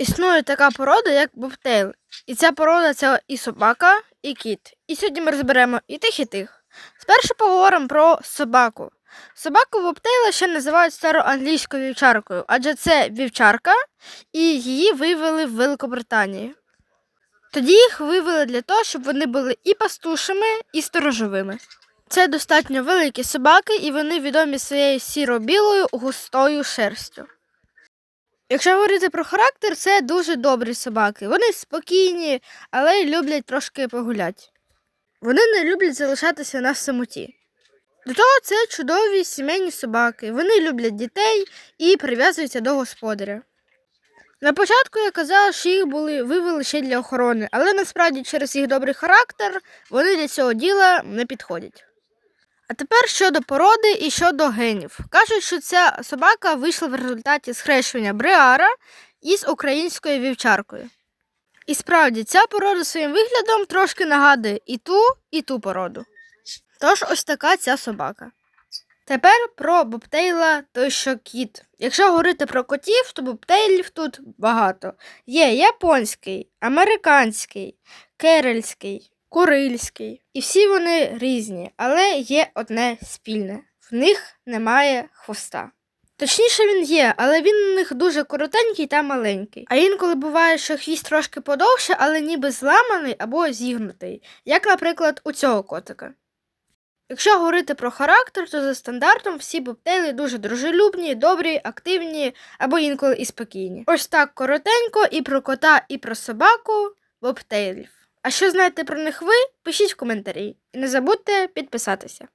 Існує така порода, як бобтейл. І ця порода це і собака, і кіт. І сьогодні ми розберемо і тих, і тих. Спершу поговоримо про собаку. Собаку бобтейла ще називають староанглійською вівчаркою, адже це вівчарка, і її вивели в Великобританії. Тоді їх вивели для того, щоб вони були і пастушими, і сторожовими. Це достатньо великі собаки, і вони відомі своєю сіро-білою густою шерстю. Якщо говорити про характер, це дуже добрі собаки. Вони спокійні, але люблять трошки погуляти. Вони не люблять залишатися на самоті. До того це чудові сімейні собаки. Вони люблять дітей і прив'язуються до господаря. На початку я казала, що їх були вивели ще для охорони, але насправді через їх добрий характер вони для цього діла не підходять. А тепер щодо породи і щодо генів. Кажуть, що ця собака вийшла в результаті схрещування бреара із українською вівчаркою. І справді, ця порода своїм виглядом трошки нагадує і ту, і ту породу. Тож ось така ця собака. Тепер про бобтейла той що кіт. Якщо говорити про котів, то бобтейлів тут багато. Є японський, американський, керельський, курильський. І всі вони різні, але є одне спільне: в них немає хвоста. Точніше, він є, але він у них дуже коротенький та маленький. А інколи буває, що хвіст трошки подовше, але ніби зламаний або зігнутий, як, наприклад, у цього котика. Якщо говорити про характер, то за стандартом всі бобтейли дуже дружелюбні, добрі, активні або інколи і спокійні. Ось так коротенько і про кота, і про собаку бобтейлів. А що знаєте про них ви? Пишіть в коментарі. І не забудьте підписатися.